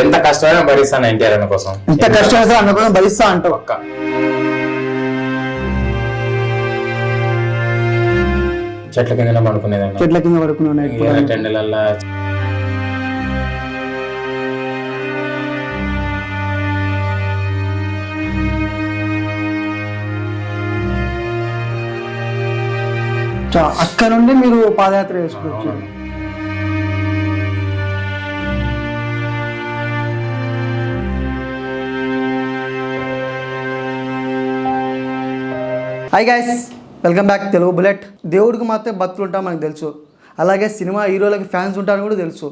ఎంత కష్టమైనా భరిస్తాను ఎన్టీఆర్ అన్న కోసం. ఎంత కష్టం సరే అనుకున్నా భరిస్తా అంటావు పక్క చెట్ల కింద పడుకునేదన్న. చెట్ల కింద. టెండలల్లా చా- అక్కడ నుండి మీరు పాదయాత్ర చేసుకోవచ్చు hi guys welcome back Telugu Bullet. దేవుడికి మాత్రమే భక్తులు ఉంటాం మనకు తెలుసు. అలాగే సినిమా హీరోలకి ఫ్యాన్స్ ఉంటారని కూడా తెలుసు.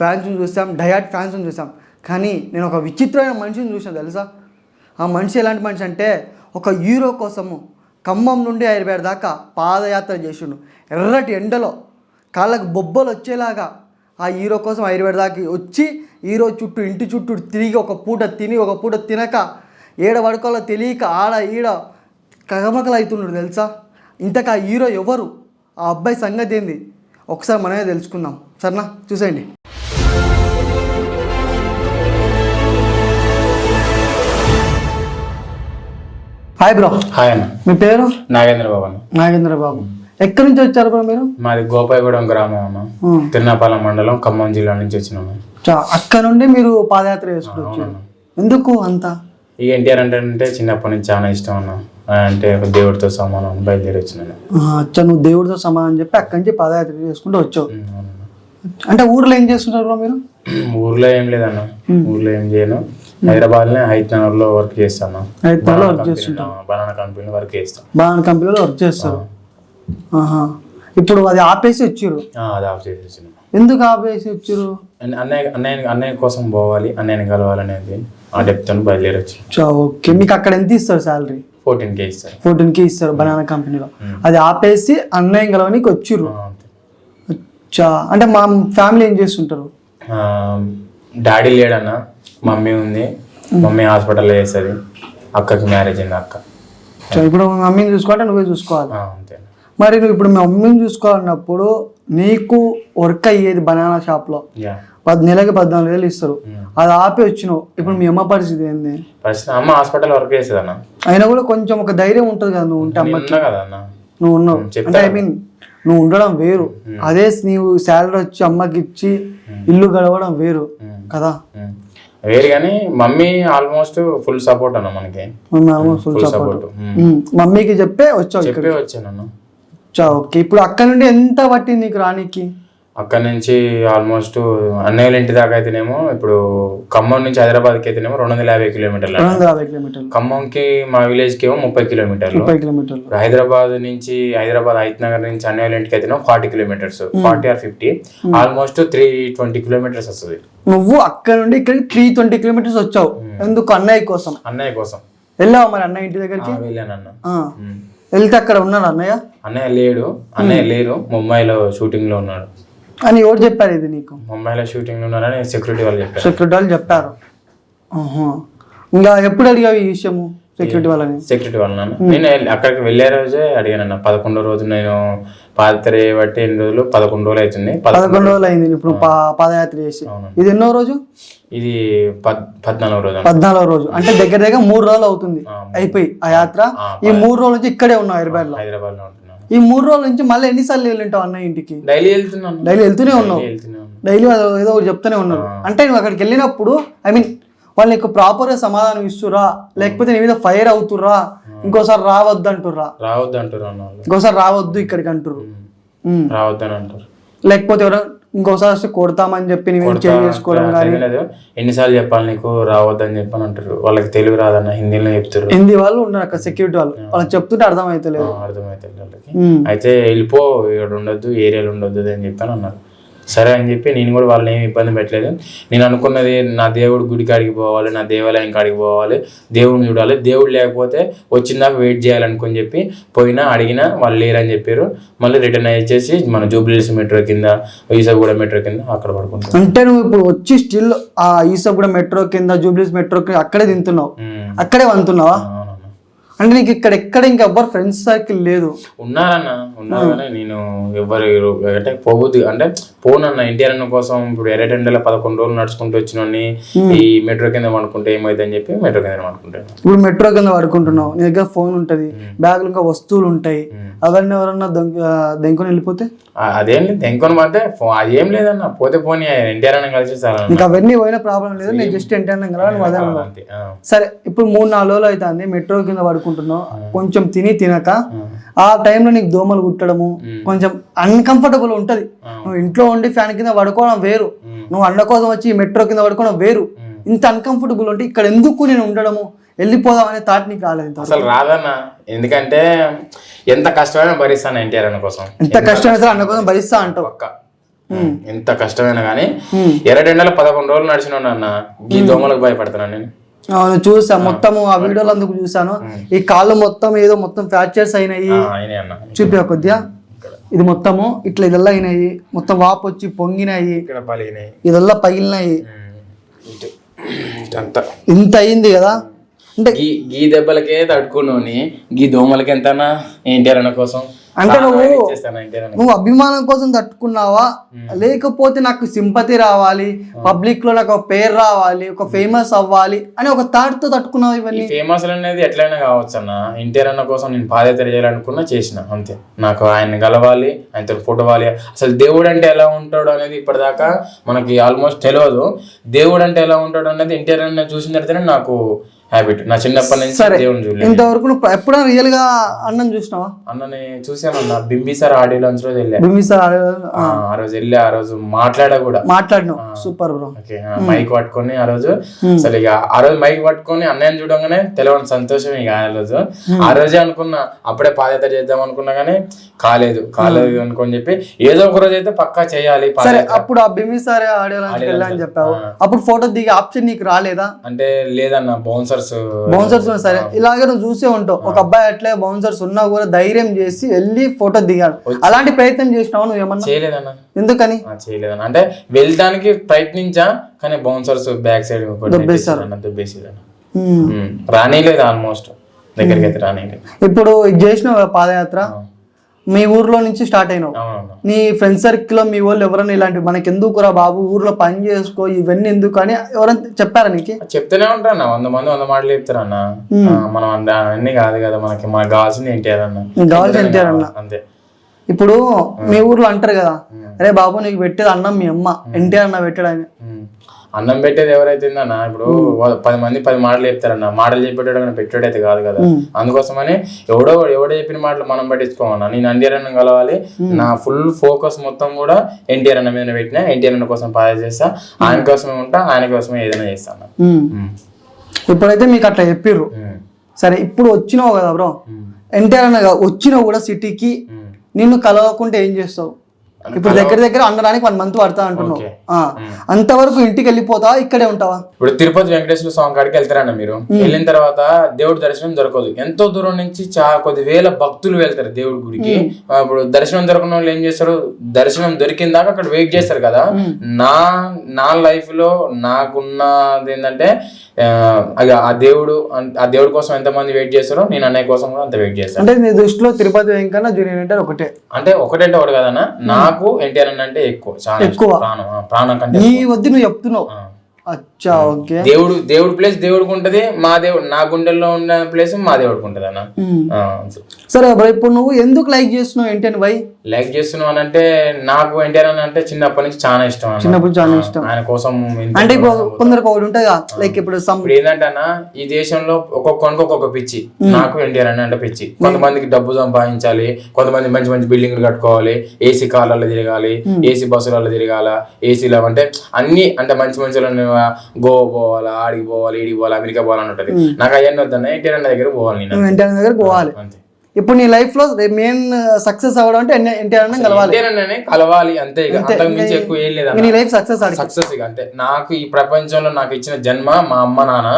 ఫ్యాన్స్ని చూసాం డయాట్ ఫ్యాన్స్ని చూసాం. కానీ నేను ఒక విచిత్రమైన మనిషిని చూసాను తెలుసా? ఆ మనిషి ఎలాంటి మనిషి అంటే ఒక హీరో కోసము ఖమ్మం నుండి హైదరాబాద్ దాకా పాదయాత్ర చేసిండు. ఎర్రటి ఎండలో కాళ్ళకు బొబ్బలు వచ్చేలాగా ఆ హీరో కోసం హైదరాబాద్ దాకా వచ్చి హీరో చుట్టూ ఇంటి చుట్టూ తిరిగి ఒక పూట తిని ఒక పూట తినక ఏడ పడుకోవాలో తెలియక ఆడ ఈడ కగమకలు అవుతున్నాడు తెలుసా? ఇంతకు ఆ హీరో ఎవరు? ఆ అబ్బాయి సంగతి ఏంది? ఒకసారి మనమే తెలుసుకుందాం. సరేనా? చూసేయండి. Hi bro. హాయ్ అన్న. మీ పేరు? నాగేంద్ర బాబు అన్న. నాగేంద్ర బాబు ఎక్కడి నుంచి వచ్చారు బ్రో మీరు? మాది గోపాయగూడెం గ్రామం అన్న. ఉమ్. తిరునాపాలెం మండలం ఖమ్మం జిల్లా నుంచి వచ్చినాము అక్కడ నుండి మీరు పాదయాత్ర చేసుకుంటూ వచ్చారు. ఎందుకు అంత? ఈ ఎన్టీఆర్ అంటే అంటే చిన్నప్పటి నుంచి చాలా ఇష్టం అన్న. అంటే ఒక దేవుడితో సమానం బయలుదేరి వచ్చినాను అచ్చా నువ్వు దేవుడితో సమానం చెప్పి అక్కడి నుంచి పాదయాత్ర చేసుకుంటూ వచ్చావు. అంటే ఊర్లో ఏం చేస్తుంటారు బ్రో మీరు? ఊర్లో ఏం లేదన్న. ఊర్లో ఏం చేయను. హైదరాబాద్లో హైదరాబాద్లో వర్క్ చేస్తాను హైదరాబాద్లో వర్క్ చేస్తుంటావు. బనానా కంపెనీలో వర్క్ చేస్తాను. బాగా కంపెనీలో వర్క్ చేస్తారు ఆహా. ఇప్పుడు అది ఆపేసి వచ్చిర్రు. ఆ, అది ఆఫ్ చేసి వచ్చిన ఎందుకు ఆపేసి వచ్చిర్రు అన్నయ్య అన్నయ్య అన్నయ్య కోసం పోవాలి అన్నయ్యని కలవాలనేది ఆ డెప్తో బయలుదేరి వచ్చి ఓకే. మీకు అక్కడ ఎంత ఇస్తారు శాలరీ? ఫోర్టీన్ కే ఇస్తారు. ఫోర్టీన్కి ఇస్తారు బనానా కంపెనీలో. అది ఆపేసి అన్నయ్య గలవనికి వచ్చిర్రు ఆ, అంతే. చా అంటే మా ఫ్యామిలీ ఏం చేస్తుంటారు? డాడీ లేడన్న మమ్మీ ఉంది మమ్మీ హాస్పిటల్లో చేస్తుంది అక్కకి మ్యారేజ్ అయింది అక్క. చా, ఇప్పుడు మమ్మీని చూసుకోవాలంటే నువ్వే చూసుకోవాలి. మరి నువ్వు ఇప్పుడు మీ మమ్మీని చూసుకోవాలన్నప్పుడు నీకు వర్క్ అయ్యేది బనానా షాప్లో పది నెలకి పద్నాలుగు వేలు ఇస్తారు. అది ఆపి వచ్చినావు. ఇప్పుడు మీ అమ్మ పరిస్థితి ఏంది? అమ్మ హాస్పిటల్ వర్క్ అయినా కూడా కొంచెం ఒక ధైర్యం ఉంటుంది కదా నువ్వు ఉంటే అమ్మ ఉన్నా కదా అన్న. నువ్వు ఉన్నావు. అంటే ఐ మీన్ నువ్వు ఉండడం వేరు. అదే నీవు శాలరీ వచ్చి అమ్మకి ఇచ్చి ఇల్లు గడవడం వేరు కదా? ఉమ్. వేరు కానీ మమ్మీ ఆల్మోస్ట్ ఫుల్ సపోర్ట్ అన్న మనకి. మమ్మీ ఆల్మోస్ట్ ఫుల్ సపోర్ట్ మమ్మీకి చెప్పే వచ్చావు చెప్పే వచ్చాను ఓకే. ఇప్పుడు అక్కడ నుండి ఎంత పట్టింది నీకు రానికి? అక్కడ నుంచి ఆల్మోస్ట్ అన్నయ్యల ఇంటి దాకా అయితేనేమో ఇప్పుడు ఖమ్మం నుంచి హైదరాబాద్కి అయితేనేమో రెండు వందల యాభై కిలోమీటర్లు రెండు వందల యాభై కిలోమీటర్లు. ఖమ్మంకి మా విలేజ్కి ఏమో ముప్పై కిలోమీటర్లు. ముప్పై కిలోమీటర్లు. హైదరాబాద్ నుంచి హైదరాబాద్ హైత్ నగర్ నుంచి అన్నయ్య ఇంటికి అయితేనేమో forty kilometres. Forty or fifty. Almost three twenty kilometres వస్తుంది. నువ్వు అక్కడ నుండి ఇక్కడికి త్రీ ట్వంటీ కిలోమీటర్స్ వచ్చావు. ఎందుకు అన్నయ్య కోసం? అన్నయ్య కోసం. వెళ్ళావా మరి అన్నయ్య ఇంటి దగ్గరికి? ఆ, వెళ్ళానన్న ఆ. వెళ్తే అక్కడ ఉన్నాడు అన్నయ్య? అన్నయ్య లేడు. అన్నయ్య లేరు. ముంబైలో షూటింగ్లో ఉన్నాడు. అని ఎవరు చెప్పారు ఇది నీకు? ముంబైలో షూటింగ్లో ఉన్నారని సెక్యూరిటీ వాళ్ళు చెప్పారు. సెక్యూరిటీ వాళ్ళు చెప్పారు. ఇంకా ఎప్పుడు అడిగావు ఈ విషయము సెక్యూరిటీ వాళ్ళని? సెక్యూరిటీ వాళ్ళు నన్ను? నేను అక్కడికి వెళ్ళే రోజే అడిగానన్న పదకొండో రోజు నేను పాదయాత్ర బట్టి ఎన్ని రోజులు? పదకొండు రోజులు అవుతుంది. పద- పదకొండు రోజులు. అయింది ఇప్పుడు పాదయాత్ర చేసి. ఇది ఎన్నో రోజు? ఇది పద్ పద్నాలుగో రోజు అన్న. పద్నాలుగో రోజు. అంటే దగ్గర దగ్గర మూడు రోజులు అవుతుంది. అయిపోయి ఆ యాత్ర. ఈ మూడు రోజుల నుంచి ఇక్కడే ఉన్నావు హైదరాబాద్లో హైదరాబాద్లో ఈ మూడు రోజుల నుంచి మళ్ళీ ఎన్నిసార్లు వెళ్ళింటావు అన్నయ్య ఇంటికి? డైలీ వెళ్తున్నాను. డైలీ వెళ్తూనే ఉన్నావు? డైలీ ఏదో ఒకటి చెప్తూనే ఉన్నారు అంటే నువ్వు అక్కడికి వెళ్ళినప్పుడు ఐ మీన్ వాళ్ళు నీకు ప్రాపర్గా సమాధానం ఇస్తురా లేకపోతే నీ మీద ఫైర్ అవుతుర్రా? ఇంకోసారి రావద్దు అంటుర్రా రావద్దు అంటారు అన్న ఇంకోసారి రావద్దు ఇక్కడికి అంటుర్రు. అని అంటారు. లేకపోతే ఎవరో ఇంకోసారి వస్తే కొడతామని చెప్పి చేంజ్ చేసుకోవడం లేదు. ఎన్నిసార్లు చెప్పాలి నీకు? రావద్దు అని చెప్పని అంటారు. వాళ్ళకి తెలుగు రాదన్న హిందీలో చెప్తారు. హిందీ వాళ్ళు ఉన్నారు అక్కడ సెక్యూరిటీ వాళ్ళు. వాళ్ళకి చెప్తుంటే ఆ, అర్థమైతే వాళ్ళకి. ఉమ్. అయితే వెళ్ళిపో ఇక్కడ ఉండొద్దు ఏరియాలో ఉండొద్దు అని చెప్పాను అన్నారు. సరే అని చెప్పి నేను కూడా వాళ్ళని ఏమి ఇబ్బంది పెట్టలేదు. నేను అనుకున్నది నా దేవుడు గుడి కాడికి పోవాలి నా దేవాలయం కాడికి పోవాలి దేవుడిని చూడాలి. దేవుడు లేకపోతే వచ్చిందాక వెయిట్ చేయాలనుకుని చెప్పి పోయినా అడిగినా వాళ్ళు లేరని చెప్పారు. మళ్ళీ రిటర్న్ అయ్యేసి మన జూబ్లీస్ మెట్రో కింద ఈసాగూడ మెట్రో కింద అక్కడ పడుకుంటాను అంటే నువ్వు ఇప్పుడు వచ్చి స్టిల్ ఆ ఈసప్ కూడా మెట్రో కింద జూబ్లీస్ మెట్రో కింద అక్కడే తింటున్నావు. అక్కడే వంతున్నావా. అంటే నీకు ఇక్కడ ఎక్కడ ఇంకా ఎవ్వరు ఫ్రెండ్స్ సర్కిల్ లేదు. ఉన్నారన్న ఉన్నారు కానీ నేను ఎవరు అంటే పోవద్దు అంటే పోనన్న ఎన్టీఆర్ అన్న కోసం ఇప్పుడు ఎర్రటెండల పదకొండు రోజులు నడుచుకుంటూ వచ్చినోని ఈ మెట్రో కింద పడుకుంటే ఏమైంది అని చెప్పి మెట్రో కింద పడుకుంటాను ఇప్పుడు మెట్రో కింద పడుకుంటున్నావు నీ దగ్గర ఫోన్ ఉంటుంది బ్యాగులు ఇంకా వస్తువులు ఉంటాయి అవన్నీ ఎవరన్నా దెంకొని వెళ్ళిపోతే? అదేం లేదు దెంకొని పడితే అదేం లేదన్న పోతే పోనీ ఎన్టీఆర్ అన్న కలిసి చాలా ఇంకా అవన్నీ పోయిన ప్రాబ్లం లేదు నేను జస్ట్ అన్నావు. అంతే ఆ. సరే ఇప్పుడు మూడు నాలుగు రోజులు అవుతుంది మెట్రో కింద పడుకుంటున్నావు కొంచెం తిని తినక ఆ. టైంలో నీకు దోమలు కుట్టడము కొంచెం అన్కంఫర్టబుల్ ఉంటది. నువ్వు ఇంట్లో ఉండి ఫ్యాన్ కింద పడుకోవడం వేరు. నువ్వు అన్న కోసం వచ్చి మెట్రో కింద పడుకోవడం వేరు. ఇంత అన్కంఫర్టబుల్ ఉంటే ఇక్కడ ఎందుకు నేను ఉండడము? వెళ్ళిపోదాం అనే థాట్ నీకు రాలేదు. అసలు రాదన్న. ఎందుకంటే ఎంత కష్టమైనా భరిస్తాను ఎన్టీఆర్ అన్న కోసం. ఎంత కష్టమైనా సరే అన్న కోసం భరిస్తా అంటావు. పక్క ఎంత కష్టమైనా కానీ ఎర్రటెండల పదకొండు రోజులు నడిచిన అన్న. ఈ దోమలకు భయపడుతున్నాను నేను. అవును చూసా. మొత్తము ఆ వీడియోలో అందుకు చూసాను. ఈ కాళ్ళు మొత్తం ఏదో మొత్తం ఫ్రాక్చర్స్ అయినాయి. ఆ, ఆయనే అన్న. చూపి కొద్దిగా. ఇది మొత్తము ఇట్లా ఇదల్లా అయినాయి. మొత్తం వాపు వచ్చి పొంగినాయి. ఇదల్లా పగిలినాయి. ఇంత అయింది కదా? అంటే గీ గీ దెబ్బలకే తట్టుకున్నాని గీ దోమలకి ఎంతనా ఎన్టీఆర్ అన్న కోసం? అంటే నువ్వు- నువ్వు అభిమానం కోసం తట్టుకున్నావా? లేకపోతే నాకు సింపతి రావాలి పబ్లిక్లో నాకు ఒక పేరు రావాలి ఒక ఫేమస్ అవ్వాలి అని ఒక థాట్తో తట్టుకున్నావు ఇవన్నీ? ఫేమస్ అనేది ఎట్లయినా కావచ్చు అన్న. ఎన్టీఆర్ అన్న కోసం నేను పాదయాత్ర చేయాలనుకున్నా చేసిన అంతే. నాకు ఆయన కలవాలి ఆయనతో ఫోటో వాలి. అసలు దేవుడు అంటే ఎలా ఉంటాడు అనేది ఇప్పటిదాకా మనకి ఆల్మోస్ట్ తెలియదు దేవుడు అంటే ఎలా ఉంటాడు అనేది ఎన్టీఆర్ అన్న చూసిన తర్వాతనే నాకు హ్యాబిట్ నా చిన్నప్పటి నుంచి సరే. దేవుని చూడలేదు. ఇంతవరకు నువ్వు ఎప్పుడైనా రియల్గా అన్నం చూసినావా? అన్నని చూశాను అన్న. బింబిసార్ ఆడియో లాంచ్ రోజు వెళ్ళా. బింబిసార్ ఆ, ఆ. రోజు వెళ్ళి ఆ రోజు మాట్లాడా కూడా. మాట్లాడినావు. Super bro. ఓకే ఆ, మైక్ పట్టుకొని ఆ రోజు అసలు ఇక ఆ రోజు మైక్ పట్టుకొని అన్నయ్యని చూడంగానే తెలియని సంతోషం ఇక ఆ రోజు. ఆ రోజే అనుకున్నా అప్పుడే పాదయాత్ర చేద్దాం అనుకున్నా కానీ కాలేదు కాలేదు అనుకొని చెప్పి ఏదో ఒక రోజు అయితే పక్కా చేయాలి సరే పాదయాత్ర. అప్పుడు ఆ బింబిసార్ ఆడియో లాంచ్కి వెళ్ళా అని చెప్పావు. అప్పుడు ఫోటో దిగే ఆప్షన్ నీకు రాలేదా? అంటే లేదన్న బౌన్సర్స్ బౌన్సర్స్ సరే ఇలాగే నువ్వు చూసే ఉంటావు. ఒక అబ్బాయి అట్లే బౌన్సర్స్ ఉన్నా కూడా ధైర్యం చేసి వెళ్ళి ఫోటో దిగాడు. అలాంటి ప్రయత్నం చేసినావు నువ్వు ఏమన్నా? చేయలేదన్న. ఎందుకని? చేయలేదన్న. అంటే వెళ్ళడానికి ప్రయత్నించా కానీ బౌన్సర్స్ బ్యాక్ సైడ్ రానీలేదు ఆల్మోస్ట్ దగ్గరికి అయితే రానీలేదు ఇప్పుడు చేసినావు పాదయాత్ర. మీ ఊర్లో నుంచి స్టార్ట్ అయినావు. నీ ఫ్రెండ్ సర్కిల్లో మీ వాళ్ళు ఎవరైనా ఇలాంటి మనకి ఎందుకురా బాబు ఊర్లో పని చేసుకో ఇవన్నీ ఎందుకు అని ఎవరైనా చెప్పారా నీకు? చెప్తూనే ఉంటాను వంద మంది వంద మాటలు చెప్తారన్న. మనం అన్ని కాదు కదా మనకి మనకు కావాల్సింది ఏంటి ఎన్టీఆర్ అన్న అంతే. ఇప్పుడు మీ ఊర్లో అంటారు కదా అరే బాబు నీకు పెట్టేది అన్నం మీ అమ్మ ఎన్టీఆర్ అన్న పెట్టాడని ఉమ్. అన్నం పెట్టేది ఎవరైతే ఉందన్న ఇప్పుడు పది మంది పది మాటలు చెప్తారన్న మాటలు చెప్పేటోడు అయితే కాదు కదా. అందుకోసమని ఎవడో ఎవడో చెప్పిన మాటలు మనం పట్టించుకోమన్నా నేను ఎన్టీఆర్ అన్న కలవాలి నా ఫుల్ ఫోకస్ మొత్తం కూడా ఎన్టీఆర్ అన్న మీద పెట్టినా ఎన్టీఆర్ అన్న కోసం పాద చేస్తా ఆయన కోసమే ఉంటా ఆయన కోసమే ఏదైనా చేస్తాను. ఇప్పుడైతే మీకు అట్లా చెప్పిర్రు. సరే ఇప్పుడు వచ్చినావు కదా బ్రో. ఎన్టీఆర్ అన్న వచ్చినావు కూడా సిటీకి. నిన్ను కలవకుంటే ఏం చేస్తావు? ఇప్పుడు దగ్గర దగ్గర అందడానికి వన్ మంత్ పడతా అంటున్నావు. అంతవరకు ఇంటికి వెళ్ళిపోతావా ఇక్కడే ఉంటావా? ఇప్పుడు తిరుపతి వెంకటేశ్వర స్వామి కాడికి వెళ్తారన్న మీరు. వెళ్ళిన తర్వాత దేవుడి దర్శనం దొరకదు. ఎంతో దూరం నుంచి చా కొద్ది వేల భక్తులు వెళ్తారు దేవుడి గుడికి. ఇప్పుడు దర్శనం దొరకని వాళ్ళు ఏం చేస్తారు? దర్శనం దొరికిన దాకా అక్కడ వెయిట్ చేస్తారు కదా. నా నా లైఫ్లో నాకున్నది ఏంటంటే ఆ, దేవుడు ఆ దేవుడి కోసం ఎంతమంది వెయిట్ చేస్తారో నేను అన్నయ్య కోసం కూడా అంత వెయిట్ చేస్తాను. అంటే నీ దృష్టిలో తిరుపతి వెంకన్న జూనియర్ ఎన్టీఆర్ ఒకటే. అంటే ఒకటంటే ఒకటి కదన్నా నాకు ఎన్టీఆర్ అంటే ఎక్కువ చాలా. ఎక్కువ. ప్రాణం ప్రాణం కంటే నీ వద్దు నువ్వు చెప్తున్నావు. దేవుడు దేవుడి ప్లేస్ దేవుడికి ఉంటది మా దేవుడు నా గుండెల్లో ఉన్న ప్లేస్ మా దేవుడికి ఉంటది అన్న సరే బ్రో ఇప్పుడు నువ్వు ఎందుకు లైక్ చేస్తున్నావు ఎన్టీఆర్ వై? లైక్ చేస్తున్నావు అని అంటే నాకు ఎన్టీఆర్ అని అంటే చిన్నప్పటి నుంచి చాలా ఇష్టం. చిన్నప్పుడు చాలా ఇష్టం. ఆయన కోసం అంటే కొందరికి ఒకటి ఉంటుంది లైక్ ఇప్పుడు ఇప్పుడు ఏంటంటే అన్న ఈ దేశంలో ఒక్కొక్కరికి ఒక్కొక్క పిచ్చి. నాకు ఎన్టీఆర్ అని అంటే పిచ్చి. కొంతమందికి డబ్బు సంపాదించాలి కొంతమంది మంచి మంచి బిల్డింగ్లు కట్టుకోవాలి ఏసీ కార్లలో తిరగాలి ఏసీ బస్సులలో తిరగాల ఏసీలో అంటే అన్ని అంటే మంచి మంచి గోవా పోవాలా ఆడికి పోవాలి ఈడికి పోవాలి అమెరికా పోవాలని ఉంటది. నాకు అవన్నీ వద్దన్న ఎన్టీఆర్ అన్న దగ్గర పోవాలి నేను. ఎన్టీఆర్ దగ్గర పోవాలి. ఇప్పుడు నీ లైఫ్లో మెయిన్ సక్సెస్ అవ్వడం అంటే ఎన్టీఆర్ అన్న కలవాలి. ఎన్టీఆర్ కలవాలి అంతే ఇక. అంతకు మించి ఎక్కువ ఏం లేదన్న. నీ లైఫ్ సక్సెస్ సక్సెస్ ఇక అంతే. నాకు ఈ ప్రపంచంలో నాకు ఇచ్చిన జన్మ మా అమ్మ నాన్న.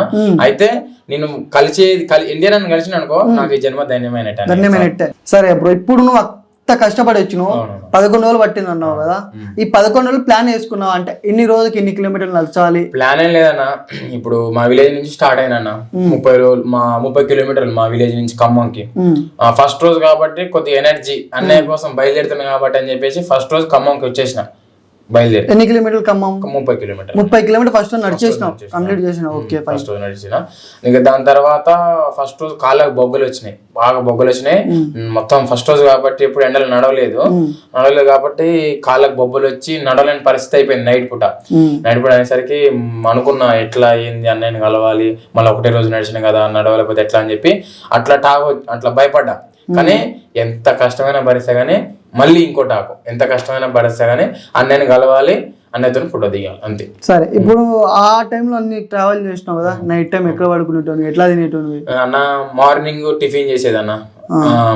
అయితే నేను కలిసేది కలి ఇండియా నన్ను కలిసిన అనుకో నాకు ఈ జన్మ ధన్యమైనట్టు ధన్యమైనట్టే. సరే. బ్రో ఇప్పుడు నువ్వు ఇంత కష్టపడి వచ్చినావు. పదకొండు రోజులు పట్టింది అన్నావు కదా. ఈ పదకొండు రోజులు ప్లాన్ వేసుకున్నావు అంటే ఎన్ని రోజులకి ఎన్ని కిలోమీటర్లు నడచాలి? ప్లాన్ ఏం లేదన్న. ఇప్పుడు మా విలేజ్ నుంచి స్టార్ట్ అయినా ముప్పై రోజులు మా ముప్పై కిలోమీటర్లు మా విలేజ్ నుంచి ఖమ్మంకి. ఫస్ట్ రోజు కాబట్టి కొద్ది ఎనర్జీ అన్నయ్య కోసం బయలుదేరుతున్నా కాబట్టి అని చెప్పేసి ఫస్ట్ రోజు ఖమ్మంకి వచ్చేసిన. బయలుదేరి. ఎన్ని కిలోమీటర్లు ఖమ్మం? ముప్పై కిలోమీటర్లు. ముప్పై కిలోమీటర్ ఫస్ట్ నడిచేసినావు కంప్లీట్ చేసినావు. ఓకే ఫస్ట్ నడిచిన ఇంకా దాని తర్వాత ఫస్ట్ రోజు కాళ్ళకు బొగ్గలు వచ్చినాయి. బాగా బొగ్గలు వచ్చినాయి. మొత్తం ఫస్ట్ రోజు కాబట్టి ఇప్పుడు ఎండలు నడవలేదు. నడవలేదు కాబట్టి కాళ్ళకు బొబ్బలు వచ్చి నడవలేని పరిస్థితి అయిపోయింది నైట్ పూట. నైట్ పూట అనేసరికి అనుకున్నా ఎట్లా ఏంది అన్నయ్యని కలవాలి? మళ్ళీ ఒకటే రోజు నడిచిన కదా నడవలేకపోతే ఎట్లా? అని చెప్పి అట్లా టాకు అట్లా భయపడ్డా. కానీ ఎంత కష్టమైన భరిస్తే కానీ మళ్ళీ ఇంకో టాకు. ఎంత కష్టమైన భరిస్తే కానీ అన్నయ్యని కలవాలి అన్నయ్యతో ఫోటో దిగాలి అంతే. సరే ఇప్పుడు ఆ టైంలో అన్ని ట్రావెల్ చేసినావు కదా నైట్ టైం ఎక్కడ పడుకునేటోని ఎట్లా తినేటోనివి? అన్న మార్నింగ్ టిఫిన్ చేసేది అన్న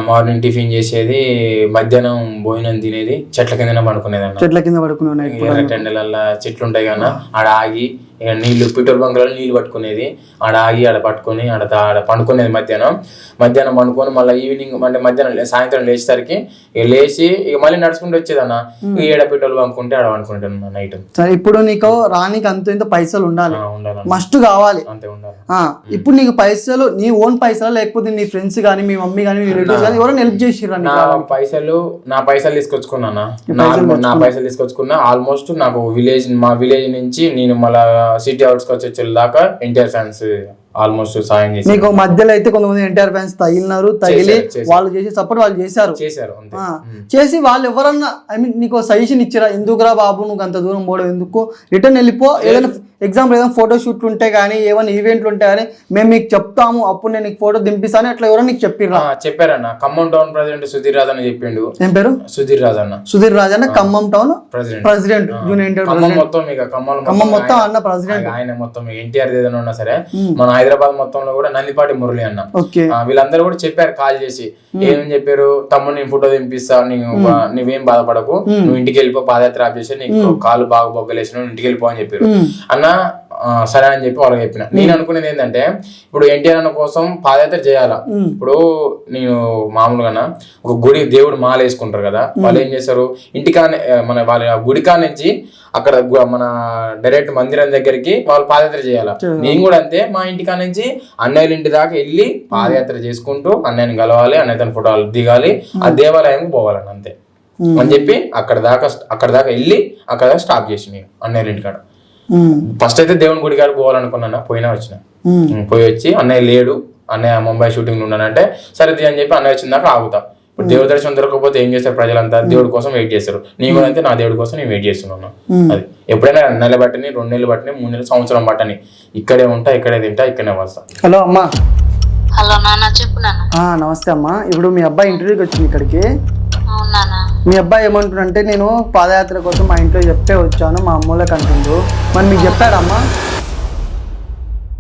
మార్నింగ్ టిఫిన్ చేసేది మధ్యాహ్నం భోజనం తినేది చెట్ల కిందనే పడుకునేది చెట్ల కింద పడుకునేవు నైట్ ఎర్ర టెండలల్లా చెట్లు ఉంటాయి కన్నా ఆడ ఆగి ఇక నీళ్ళు పెట్రోల్ బంకులలో నీళ్ళు పట్టుకునేది. ఆడ ఆగి ఆడ పట్టుకొని ఆడ ఆడ పండుకునేది మధ్యాహ్నం. మధ్యాహ్నం పండుకొని మళ్ళీ ఈవినింగ్ అంటే మధ్యాహ్నం సాయంత్రం లేచేసరికి ఇక లేచి ఇక మళ్ళీ నడుచుకుంటూ వచ్చేదన్న. ఏడ పెట్రోల్ బంక్ ఉంటే ఆడ పండుకుంటాను నైట్. సరే ఇప్పుడు నీకు రానికి అంత ఇంత పైసలు ఉండాలి. మస్ట్ కావాలి. అంతే ఉండాలి. ఇప్పుడు నీకు పైసలు నీ ఓన్ పైసలు లేకపోతే నీ ఫ్రెండ్స్ కానీ మీ మమ్మీ కానీ మీ రిలేటివ్స్ కానీ ఎవరైనా హెల్ప్ చేసిర్రా నా పైసలు నా పైసలు తీసుకొచ్చుకున్నా నా పైసలు తీసుకొచ్చుకున్నా. ఆల్మోస్ట్ నాకు విలేజ్ మా విలేజ్ నుంచి నేను మళ్ళా సిటీ అవుట్స్కి వచ్చే దాకా ఎన్టీఆర్ ఫ్యాన్స్ ఆల్మోస్ట్ సాయం చేసి నీకు మధ్యలో అయితే కొంతమంది ఎన్టీఆర్ ఫ్యాన్స్ తగిలినారు తగిలి. వాళ్ళు చేసి సపోర్ట్ వాళ్ళు చేశారు. చేశారు చేసి వాళ్ళు ఎవరన్నా ఐ మీన్ నీకు సజెషన్ ఇచ్చిరా ఎందుకురా బాబు నువ్వు అంత దూరం పోవడం ఎందుకు? రిటర్న్ వెళ్ళిపో ఏదైనా ఎగ్జాంపుల్ ఏదైనా ఫోటో షూట్లు ఉంటే కానీ ఏమైనా ఈవెంట్లు ఉంటే కానీ మేము మీకు చెప్తాము అప్పుడు నేను నీకు ఫోటో దింపిస్తాను అట్లా ఎవరైనా నీకు చెప్పిర్రా? చెప్పారన్న. ఖమ్మం టౌన్ ప్రెసిడెంట్ సుధీర్ రాజ్ అని చెప్పిండు. ఏం పేరు? సుధీర్ రాజ్ అన్న. Sudheer Rajanna Khammam town president junior Khammam మొత్తం ఇక ఖమ్మం ఖమ్మం మొత్తం అన్న ప్రెసిడెంట్ ఆయన మొత్తం ఎన్టీఆర్ ఏదైనా ఉన్నా సరే మన హైదరాబాద్ మొత్తంలో కూడా నందిపాటి మురళి అన్న. వీళ్ళందరూ కూడా చెప్పారు కాల్ చేసి. ఏమని చెప్పారు? తమ్ముడు నేను ఫోటో దింపిస్తా నీవు నువ్వేం బాధపడకు. నువ్వు ఇంటికి వెళ్ళిపో పాదయాత్ర ఆఫ్ చేసి నీకు కాలు బాగా బొగ్గలేసి నువ్వు ఇంటికి వెళ్ళిపో అని చెప్పారు. అన్న ఆ, సరే అని చెప్పి వాళ్ళకి చెప్పిన. నేను అనుకునేది ఏంటంటే ఇప్పుడు ఎన్టీఆర్ అన్న కోసం పాదయాత్ర చేయాలా? ఇప్పుడు నేను మామూలుగా ఒక గుడి దేవుడు మాల వేసుకుంటారు కదా వాళ్ళు ఏం చేస్తారు ఇంటికానే ఆ, మన వాళ్ళ గుడికా నుంచి అక్కడ మన డైరెక్ట్ మందిరం దగ్గరికి వాళ్ళు పాదయాత్ర చేయాలి? నేను కూడా అంతే మా ఇంటికా నుంచి అన్నయ్యల ఇంటి దాకా వెళ్ళి పాదయాత్ర చేసుకుంటూ అన్నయ్యని కలవాలి అన్నయ్యతో ఫోటోలు దిగాలి ఆ దేవాలయంకి పోవాలని అంతే. అని చెప్పి అక్కడ దాకా అక్కడ దాకా వెళ్ళి అక్కడ దాకా స్టాప్ చేసి నేను అన్నయ్యల ఇంటికాడ. ఫస్ట్ అయితే దేవుని గుడి కాడ పోవాలనుకున్నాను? పోయినా వచ్చిన. పోయి వచ్చి అన్నయ్య లేడు అన్నయ్య ముంబై షూటింగ్ ఉన్నానంటే సరే అని చెప్పి అన్నయ్య వచ్చిన దాకా ఆగుతా. ఇప్పుడు దేవుడి దర్శనం దొరకకపోతే ఏం చేస్తారు ప్రజలంతా? దేవుడి కోసం వెయిట్ చేస్తారు. నేను కూడా అయితే నా దేవుడి కోసం నేను వెయిట్ చేస్తున్నాను. అది. ఎప్పుడైనా నెల బట్టని రెండు నెలలు బట్టని మూడు నెలలు సంవత్సరం బట్టని ఇక్కడే ఉంటా ఇక్కడే తింటా ఇక్కడే వస్తా. హలో అమ్మా. హలో నాన్న చెప్పు నాన్న. నమస్తే అమ్మా. ఇప్పుడు మీ అబ్బాయి ఇంటర్వ్యూకి వచ్చింది ఇక్కడికి. మీ అబ్బాయి ఏమంటుండంటే నేను పాదయాత్ర కోసం మా ఇంట్లో చెప్తే వచ్చాను మా అమ్మోళ్ళకి అంటుండ్రు మరి మీకు చెప్పాడమ్మా?